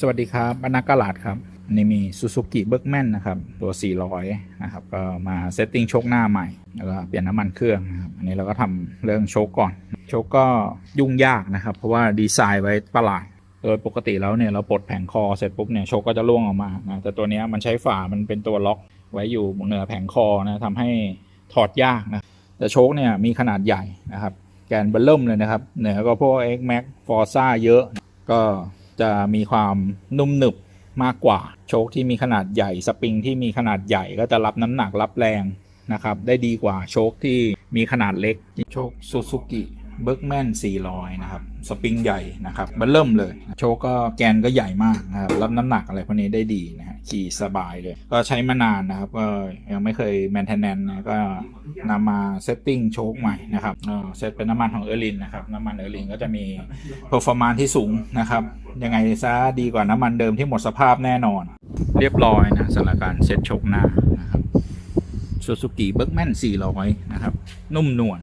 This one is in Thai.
สวัสดีครับบรรณากาลาดครับอันนี่มี Suzuki b u r k m a n นะครับตัว 400 นะครับ ก็มาเซตติ้งโชคหน้าใหม่ แล้วก็เปลี่ยนน้ำมันเครื่องนะครับอันนี้เราก็ทำเรื่องโชคก่อน โชคก็ยุ่งยากนะครับ เพราะว่าดีไซน์ไว้ประหลาดโดยปกติแล้วเนี่ยเราปลดแผงคอเสร็จปุ๊บเนี่ยโชคก็จะล่วงออกมานะแต่ตัวนี้มันใช้ฝา มันเป็นตัวล็อกไว้อยู่เหนือแผงคอนะทำให้ถอดยากนะแต่โชคเนี่ยมีขนาดใหญ่นะครับแกนเบลเริ่มเลยนะครับเหนือก็พวก X Max Forza เยอะ ก็ จะมีความนุ่มหนึบมากกว่า โชคที่มีขนาดใหญ่สปริงที่มีขนาดใหญ่ก็จะรับน้ำหนักรับแรงนะครับได้ดีกว่าโชคที่มีขนาดเล็ก โชคซูซูกิเบิร์กแมน400 นะครับ สปริงใหญ่นะครับมันเริ่มเลย โชคก็แกนก็ใหญ่มากนะครับรับน้ำหนักอะไรพวกนี้ได้ดีนะฮะ ขี่สบายเลย ก็ใช้มานานนะครับ ก็ยังไม่เคยแมนเทนแนนนะก็นำมาเซตติ้งโชคใหม่นะครับเออเซตเป็นน้ำมันของเออร์ลินนะครับ น้ำมันเออร์ลินก็จะมีเ e อร์ฟอร์มานที่สูงนะครับ ยังไงซะดีกว่าน้ำมันเดิมที่หมดสภาพแน่นอน เรียบร้อยนะสำหรับการเซตโชคหน้านะครับ Suzuki b u r k m a n 400 นะครับ นุ่มนวล